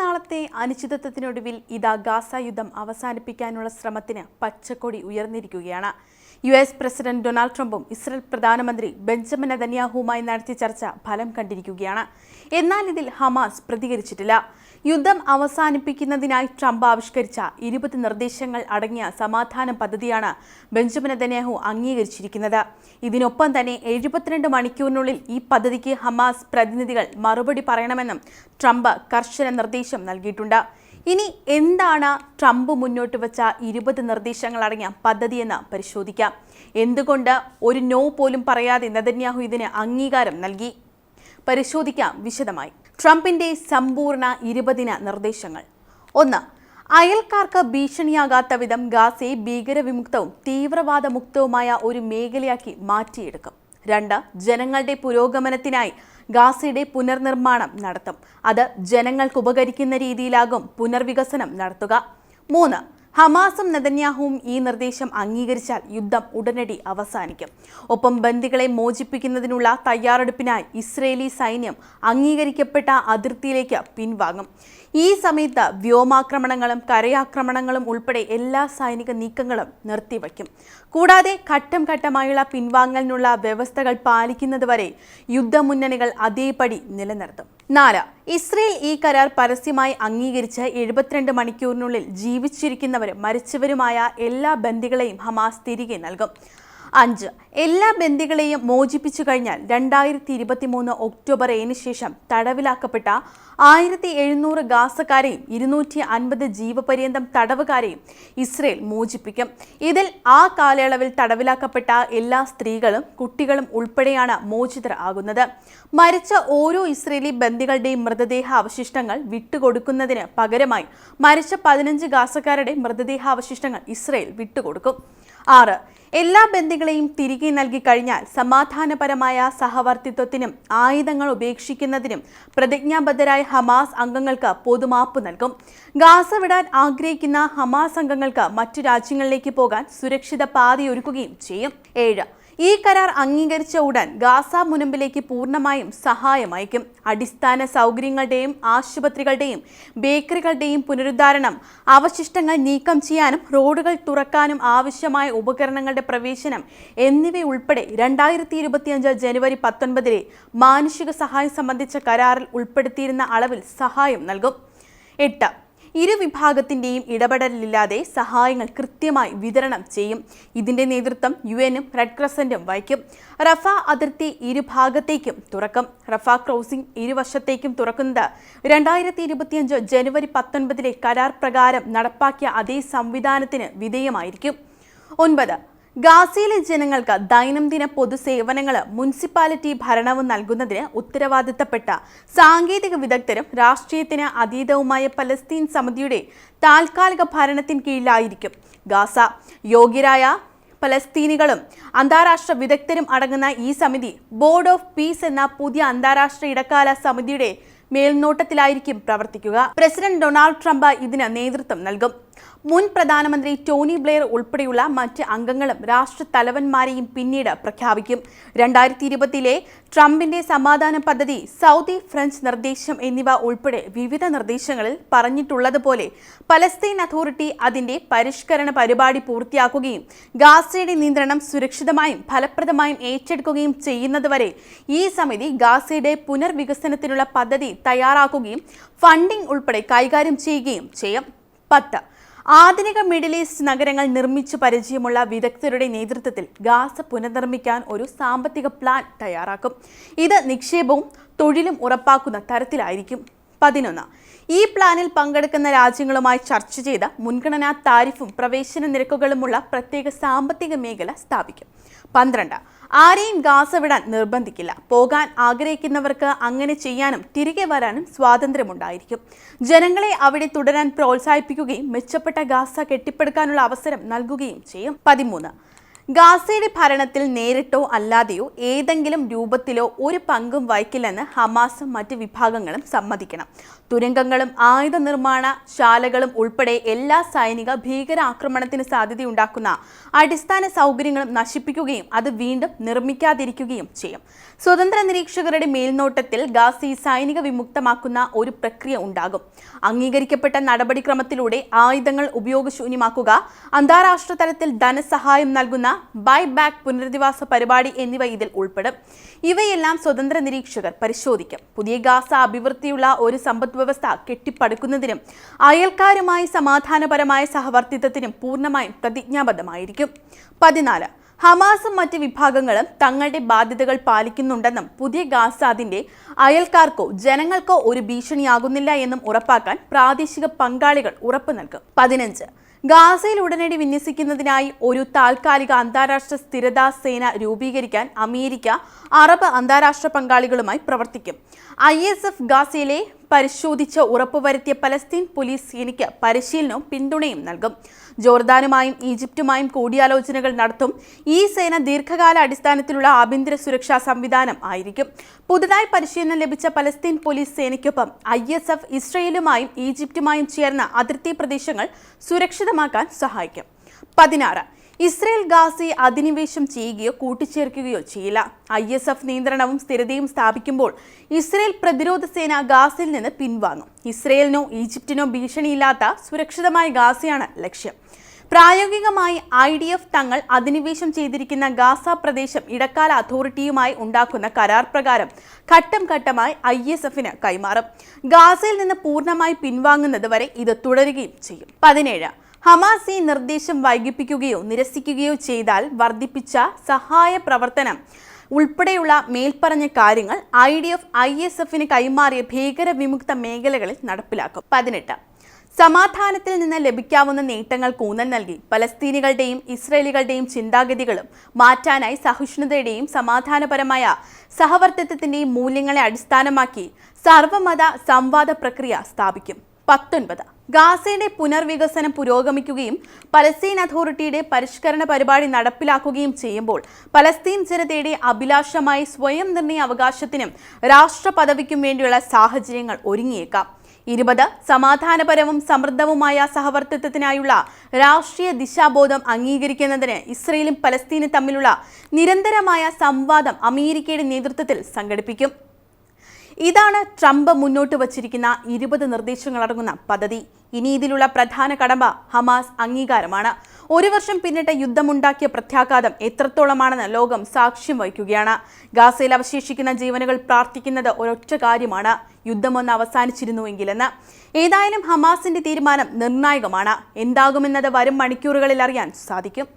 നാളത്തെ അനിശ്ചിതത്വത്തിനൊടുവിൽ ഇതാ ഗാസ യുദ്ധം അവസാനിപ്പിക്കാനുള്ള ശ്രമത്തിന് പച്ചക്കൊടി ഉയർന്നിരിക്കുകയാണ്. യു എസ് പ്രസിഡന്റ് ഡൊണാൾഡ് ട്രംപും ഇസ്രയേൽ പ്രധാനമന്ത്രി ബെഞ്ചമിൻ നെതന്യാഹുവുമായി നടത്തിയ ചർച്ച ഫലം കണ്ടിരിക്കുകയാണ്. എന്നാൽ ഇതിൽ ഹമാസ് പ്രതികരിച്ചിട്ടില്ല. യുദ്ധം അവസാനിപ്പിക്കുന്നതിനായി ട്രംപ് ആവിഷ്കരിച്ച ഇരുപത് നിർദ്ദേശങ്ങൾ അടങ്ങിയ സമാധാന പദ്ധതിയാണ് ബെഞ്ചമിൻ നെതന്യാഹു അംഗീകരിച്ചിരിക്കുന്നത്. ഇതിനൊപ്പം തന്നെ എഴുപത്തിരണ്ട് മണിക്കൂറിനുള്ളിൽ ഈ പദ്ധതിക്ക് ഹമാസ് പ്രതിനിധികൾ മറുപടി പറയണമെന്നും ട്രംപ് കർശന നിർദ്ദേശം നൽകിയിട്ടുണ്ട്. ഇനി എന്താണ് ട്രംപ് മുന്നോട്ട് വെച്ച ഇരുപത് നിർദ്ദേശങ്ങൾ അടങ്ങിയ പദ്ധതിയെന്ന് പരിശോധിക്കാം. എന്തുകൊണ്ട് ഒരു നോ പോലും പറയാതെ നദന്യാഹു ഇതിന് അംഗീകാരം നൽകി? പരിശോധിക്കാം വിശദമായി. ട്രംപിന്റെ സമ്പൂർണ ഇരുപതിന നിർദ്ദേശങ്ങൾ. ഒന്ന് അയൽക്കാർക്ക് ഭീഷണിയാകാത്ത വിധം ഗാസയെ ഭീകരവിമുക്തവും തീവ്രവാദമുക്തവുമായ ഒരു മേഖലയാക്കി മാറ്റിയെടുക്കും. രണ്ട് ജനങ്ങളുടെ പുരോഗമനത്തിനായി ഗാസയുടെ പുനർനിർമ്മാണം നടത്തും. അത് ജനങ്ങൾക്ക് ഉപകരിക്കുന്ന രീതിയിലാകും പുനർവികസനം നടത്തുക. മൂന്ന് ഹമാസും നെതന്യാഹുവും ഈ നിർദ്ദേശം അംഗീകരിച്ചാൽ യുദ്ധം ഉടനടി അവസാനിക്കും. ഒപ്പം ബന്ദികളെ മോചിപ്പിക്കുന്നതിനുള്ള തയ്യാറെടുപ്പിനായി ഇസ്രേലി സൈന്യം അംഗീകരിക്കപ്പെട്ട അതിർത്തിയിലേക്ക് പിൻവാങ്ങും. ഈ സമയത്ത് വ്യോമാക്രമണങ്ങളും കരയാക്രമണങ്ങളും ഉൾപ്പെടെ എല്ലാ സൈനിക നീക്കങ്ങളും നിർത്തിവയ്ക്കും. കൂടാതെ ഘട്ടം ഘട്ടമായുള്ള പിൻവാങ്ങലിനുള്ള വ്യവസ്ഥകൾ പാലിക്കുന്നതുവരെ യുദ്ധമുന്നണികൾ അതേപടി നിലനിർത്തും. നാല് ഇസ്രയേൽ ഈ കരാർ പരസ്യമായി അംഗീകരിച്ച് എഴുപത്തിരണ്ട് മണിക്കൂറിനുള്ളിൽ ജീവിച്ചിരിക്കുന്നവരും മരിച്ചവരുമായ എല്ലാ ബന്ദികളെയും ഹമാസ് തിരികെ നൽകും. അഞ്ച്. എല്ലാ ബന്ദികളെയും മോചിപ്പിച്ചു കഴിഞ്ഞാൽ രണ്ടായിരത്തി ഇരുപത്തി മൂന്ന് ഒക്ടോബർ ഏഴിന് ശേഷം തടവിലാക്കപ്പെട്ട ആയിരത്തി എഴുന്നൂറ് ഗാസക്കാരെയും ഇരുന്നൂറ്റി അൻപത് ജീവപര്യന്തം തടവുകാരെയും ഇസ്രയേൽ മോചിപ്പിക്കും. ഇതിൽ ആ കാലയളവിൽ തടവിലാക്കപ്പെട്ട എല്ലാ സ്ത്രീകളും കുട്ടികളും ഉൾപ്പെടെയാണ് മോചിതർ ആകുന്നത് മരിച്ച ഓരോ ഇസ്രയേലി ബന്ദികളുടെയും മൃതദേഹ അവശിഷ്ടങ്ങൾ വിട്ടുകൊടുക്കുന്നതിന് പകരമായി മരിച്ച പതിനഞ്ച് ഗാസക്കാരുടെ മൃതദേഹാവശിഷ്ടങ്ങൾ ഇസ്രയേൽ വിട്ടുകൊടുക്കും. ആറ്. എല്ലാ ബന്ദികളെയും തിരികെ നൽകി കഴിഞ്ഞാൽ സമാധാനപരമായ സഹവർത്തിത്വത്തിനും ആയുധങ്ങൾ ഉപേക്ഷിക്കുന്നതിനും പ്രതിജ്ഞാബദ്ധരായ ഹമാസ് അംഗങ്ങൾക്ക് പൊതുമാപ്പ് നൽകും. ഗാസ വിടാൻ ആഗ്രഹിക്കുന്ന ഹമാസ് അംഗങ്ങൾക്ക് മറ്റു രാജ്യങ്ങളിലേക്ക് പോകാൻ സുരക്ഷിത പാതയൊരുക്കുകയും ചെയ്യും. ഏഴ് ഈ കരാർ അംഗീകരിച്ച ഉടൻ ഗാസ മുനമ്പിലേക്ക് പൂർണമായും സഹായം അയക്കും അടിസ്ഥാന സൗകര്യങ്ങളുടെയും ആശുപത്രികളുടെയും ബേക്കറികളുടെയും പുനരുദ്ധാരണം അവശിഷ്ടങ്ങൾ നീക്കം ചെയ്യാനും റോഡുകൾ തുറക്കാനും ആവശ്യമായ ഉപകരണങ്ങളുടെ പ്രവേശനം എന്നിവയുൾപ്പെടെ രണ്ടായിരത്തി ഇരുപത്തിയഞ്ച് ജനുവരി പത്തൊൻപതിലെ മാനുഷിക സഹായം സംബന്ധിച്ച കരാറിൽ ഉൾപ്പെടുത്തിയിരുന്ന അളവിൽ സഹായം നൽകും. എട്ട് ഇരു വിഭാഗത്തിന്റെയും ഇടപെടലില്ലാതെ സഹായങ്ങൾ കൃത്യമായി വിതരണം ചെയ്യും. ഇതിന്റെ നേതൃത്വം യു എനും റെഡ് ക്രസന്റും വഹിക്കും. റഫ അതിർത്തി ഇരുഭാഗത്തേക്കും തുറക്കും. റഫ ക്രോസിംഗ് ഇരുവശത്തേക്കും തുറക്കുന്നത് രണ്ടായിരത്തി ഇരുപത്തിയഞ്ച് ജനുവരി പത്തൊൻപതിലെ കരാർ പ്രകാരം നടപ്പാക്കിയ അതേ സംവിധാനത്തിന് വിധേയമായിരിക്കും. ഒൻപത് ഗാസയിലെ ജനങ്ങൾക്ക് ദൈനംദിന പൊതുസേവനങ്ങൾ മുനിസിപ്പാലിറ്റി ഭരണവും നൽകുന്നതിന് ഉത്തരവാദിത്തപ്പെട്ട സാങ്കേതിക വിദഗ്ധരും രാഷ്ട്രീയത്തിന് അതീതവുമായ പലസ്തീൻ സമിതിയുടെ താൽക്കാലിക ഭരണത്തിന് കീഴിലായിരിക്കും ഗാസ. യോഗ്യരായ പലസ്തീനികളും അന്താരാഷ്ട്ര വിദഗ്ധരും അടങ്ങുന്ന ഈ സമിതി ബോർഡ് ഓഫ് പീസ് എന്ന പുതിയ അന്താരാഷ്ട്ര ഇടക്കാല സമിതിയുടെ മേൽനോട്ടത്തിലായിരിക്കും പ്രവർത്തിക്കുക. പ്രസിഡന്റ് ഡൊണാൾഡ് ട്രംപ് ഇതിന് നേതൃത്വം നൽകും. മുൻ പ്രധാനമന്ത്രി ടോണി ബ്ലെയർ ഉൾപ്പെടെയുള്ള മറ്റ് അംഗങ്ങളും രാഷ്ട്ര തലവന്മാരെയും പിന്നീട് പ്രഖ്യാപിക്കും. രണ്ടായിരത്തി ഇരുപത്തിലെ ട്രംപിന്റെ സമാധാന പദ്ധതി സൗദി ഫ്രഞ്ച് നിർദ്ദേശം എന്നിവ ഉൾപ്പെടെ വിവിധ നിർദ്ദേശങ്ങളിൽ പറഞ്ഞിട്ടുള്ളതുപോലെ പലസ്തീൻ അതോറിറ്റി അതിന്റെ പരിഷ്കരണ പരിപാടി പൂർത്തിയാക്കുകയും ഗാസയുടെ നിയന്ത്രണം സുരക്ഷിതമായും ഫലപ്രദമായും ഏറ്റെടുക്കുകയും ചെയ്യുന്നതുവരെ ഈ സമിതി ഗാസയുടെ പുനർവികസനത്തിനുള്ള പദ്ധതി തയ്യാറാക്കുകയും ഫണ്ടിംഗ് ഉൾപ്പെടെ കൈകാര്യം ചെയ്യുകയും ചെയ്യും. പത്ത് ആധുനിക മിഡിൽ ഈസ്റ്റ് നഗരങ്ങൾ നിർമ്മിച്ചു പരിചയമുള്ള വിദഗ്ധരുടെ നേതൃത്വത്തിൽ ഗാസ പുനർനിർമ്മിക്കാൻ ഒരു സാമ്പത്തിക പ്ലാൻ തയ്യാറാക്കും. ഇത് നിക്ഷേപവും തൊഴിലും ഉറപ്പാക്കുന്ന തരത്തിലായിരിക്കും. പതിനൊന്ന് ഈ പ്ലാനിൽ പങ്കെടുക്കുന്ന രാജ്യങ്ങളുമായി ചർച്ച ചെയ്ത മുൻഗണനാ താരിഫും പ്രവേശന നിരക്കുകളുമുള്ള പ്രത്യേക സാമ്പത്തിക മേഖല സ്ഥാപിക്കും. പന്ത്രണ്ട്. ആരെയും ഗാസ വിടാൻ നിർബന്ധിക്കില്ല. പോകാൻ ആഗ്രഹിക്കുന്നവർക്ക് അങ്ങനെ ചെയ്യാനും തിരികെ വരാനും സ്വാതന്ത്ര്യമുണ്ടായിരിക്കും. ജനങ്ങളെ അവിടെ തുടരാൻ പ്രോത്സാഹിപ്പിക്കുകയും മെച്ചപ്പെട്ട ഗാസ കെട്ടിപ്പടുക്കാനുള്ള അവസരം നൽകുകയും ചെയ്യും. പതിമൂന്ന്. ഗാസയുടെ ഭരണത്തിൽ നേരിട്ടോ അല്ലാതെയോ ഏതെങ്കിലും രൂപത്തിലോ ഒരു പങ്കും വഹിക്കില്ലെന്ന് ഹമാസും മറ്റ് വിഭാഗങ്ങളും സമ്മതിക്കണം. തുരങ്കങ്ങളും ആയുധ നിർമ്മാണ ശാലകളും ഉൾപ്പെടെ എല്ലാ സൈനിക ഭീകരാക്രമണത്തിന് സാധ്യതയുണ്ടാക്കുന്ന അടിസ്ഥാന സൗകര്യങ്ങളും നശിപ്പിക്കുകയും അത് വീണ്ടും നിർമ്മിക്കാതിരിക്കുകയും ചെയ്യും. സ്വതന്ത്ര നിരീക്ഷകരുടെ മേൽനോട്ടത്തിൽ ഗാസി സൈനിക വിമുക്തമാക്കുന്ന ഒരു പ്രക്രിയ ഉണ്ടാകും. അംഗീകരിക്കപ്പെട്ട നടപടിക്രമത്തിലൂടെ ആയുധങ്ങൾ ഉപയോഗശൂന്യമാക്കുക അന്താരാഷ്ട്ര തലത്തിൽ ധനസഹായം നൽകുന്ന ബൈ ബാക്ക് പുനരധിവാസ പരിപാടി എന്നിവ ഇതിൽ ഉൾപ്പെടും. ഇവയെല്ലാം സ്വതന്ത്ര നിരീക്ഷകർ പരിശോധിക്കും. പുതിയ ഗാസ അഭിവൃദ്ധിയുള്ള ഒരു സമ്പദ് വ്യവസ്ഥ കെട്ടിപ്പടുക്കുന്നതിനും അയൽക്കാരുമായി സമാധാനപരമായ സഹവർത്തിത്വത്തിനും പൂർണമായും പ്രതിജ്ഞാബദ്ധമായിരിക്കും. പതിനാല് ഹമാസും മറ്റ് വിഭാഗങ്ങളും തങ്ങളുടെ ബാധ്യതകൾ പാലിക്കുന്നുണ്ടെന്നും പുതിയ ഗാസ അതിന്റെ അയൽക്കാർക്കോ ജനങ്ങൾക്കോ ഒരു ഭീഷണിയാകുന്നില്ല എന്നും ഉറപ്പാക്കാൻ പ്രാദേശിക പങ്കാളികൾ ഉറപ്പു നൽകും. പതിനഞ്ച് ഗാസയിൽ ഉടനടി വിന്യസിക്കുന്നതിനായി ഒരു താൽക്കാലിക അന്താരാഷ്ട്ര സ്ഥിരതാ സേന രൂപീകരിക്കാൻ അമേരിക്ക അറബ് അന്താരാഷ്ട്ര പങ്കാളികളുമായി പ്രവർത്തിക്കും. ഐ ഗാസയിലെ പരിശോധിച്ച് ഉറപ്പുവരുത്തിയ പലസ്തീൻ പോലീസ് സേനയ്ക്ക് പരിശീലനവും പിന്തുണയും നൽകും. ജോർദാനുമായും ഈജിപ്തുമായും കൂടിയാലോചനകൾ നടത്തും. ഈ സേന ദീർഘകാല അടിസ്ഥാനത്തിലുള്ള ആഭ്യന്തര സുരക്ഷാ സംവിധാനം ആയിരിക്കും. പുതുതായി പരിശീലനം ലഭിച്ച പലസ്തീൻ പോലീസ് സേനയ്ക്കൊപ്പം ഐ എസ് എഫ് ഇസ്രയേലുമായും ഈജിപ്തുമായും ചേർന്ന അതിർത്തി പ്രദേശങ്ങൾ സുരക്ഷിതമാക്കാൻ സഹായിക്കും. പതിനാറ്. ഇസ്രയേൽ ഗാസി അധിനിവേശം ചെയ്യുകയോ കൂട്ടിച്ചേർക്കുകയോ ചെയ്യില്ല. ഐ എസ് എഫ് നിയന്ത്രണവും സ്ഥിരതയും സ്ഥാപിക്കുമ്പോൾ ഇസ്രയേൽ പ്രതിരോധ സേന ഗാസയിൽ നിന്ന് പിൻവാങ്ങും. ഇസ്രയേലിനോ ഈജിപ്തിനോ ഭീഷണിയില്ലാത്ത സുരക്ഷിതമായ ഗാസയാണ് ലക്ഷ്യം. പ്രായോഗികമായി ഐ ഡി എഫ് തങ്ങൾ അധിനിവേശം ചെയ്തിരിക്കുന്ന ഗാസ പ്രദേശം ഇടക്കാല അതോറിറ്റിയുമായി ഉണ്ടാക്കുന്ന കരാർ പ്രകാരം ഘട്ടം ഘട്ടമായി ഐ എസ് എഫിന് കൈമാറും. ഗാസയിൽ നിന്ന് പൂർണമായി പിൻവാങ്ങുന്നത് വരെ ഇത് തുടരുകയും ചെയ്യും. പതിനേഴ് ഹമാസ് ഈ നിർദ്ദേശം വൈകിപ്പിക്കുകയോ നിരസിക്കുകയോ ചെയ്താൽ വർദ്ധിപ്പിച്ച സഹായ പ്രവർത്തനം ഉൾപ്പെടെയുള്ള മേൽപ്പറഞ്ഞ കാര്യങ്ങൾ I D F I S എഫിന് കൈമാറിയ ഭീകരവിമുക്ത മേഖലകളിൽ നടപ്പിലാക്കും. പതിനെട്ട്. സമാധാനത്തിൽ നിന്ന് ലഭിക്കാവുന്ന നേട്ടങ്ങൾക്ക് ഊന്നൽ നൽകി. പലസ്തീനികളുടെയും ഇസ്രയേലികളുടെയും ചിന്താഗതികളും മാറ്റാനായി സഹിഷ്ണുതയുടെയും സമാധാനപരമായ സഹവർത്തിത്വത്തിന്റെയും മൂല്യങ്ങളെ അടിസ്ഥാനമാക്കി സർവമത സംവാദ പ്രക്രിയ സ്ഥാപിക്കും. പത്തൊൻപത്. ഗാസയുടെ പുനർവികസനം പുരോഗമിക്കുകയും പലസ്തീൻ അതോറിറ്റിയുടെ പരിഷ്കരണ പരിപാടി നടപ്പിലാക്കുകയും ചെയ്യുമ്പോൾ പലസ്തീൻ ജനതയുടെ അഭിലാഷമായി സ്വയം നിർണയ അവകാശത്തിനും രാഷ്ട്ര പദവിക്കും വേണ്ടിയുള്ള സാഹചര്യങ്ങൾ ഒരുങ്ങിയേക്കാം. ഇരുപത് സമാധാനപരവും സമൃദ്ധവുമായ സഹവർത്തിത്വത്തിനായുള്ള രാഷ്ട്രീയ ദിശാബോധം അംഗീകരിക്കുന്നതിന് ഇസ്രയേലും പലസ്തീനും തമ്മിലുള്ള നിരന്തരമായ സംവാദം അമേരിക്കയുടെ നേതൃത്വത്തിൽ സംഘടിപ്പിക്കും. ഇതാണ് ട്രംപ് മുന്നോട്ട് വച്ചിരിക്കുന്ന ഇരുപത് നിർദ്ദേശങ്ങളടങ്ങുന്ന പദ്ധതി. ഇനി ഇതിലുള്ള പ്രധാന കടമ്പ ഹമാസ് അംഗീകാരമാണ്. ഒരു വർഷം പിന്നിട്ട യുദ്ധമുണ്ടാക്കിയ പ്രത്യാഘാതം എത്രത്തോളമാണെന്ന് ലോകം സാക്ഷ്യം വഹിക്കുകയാണ്. ഗാസയിൽ അവശേഷിക്കുന്ന ജീവനുകൾ പ്രാർത്ഥിക്കുന്നത് ഒരൊറ്റ കാര്യമാണ്. യുദ്ധമൊന്ന് അവസാനിച്ചിരുന്നുവെങ്കിലെന്ന്. ഏതായാലും ഹമാസിന്റെ തീരുമാനം നിർണായകമാണ്. എന്താകുമെന്നത് വരും മണിക്കൂറുകളിൽ അറിയാൻ സാധിക്കും.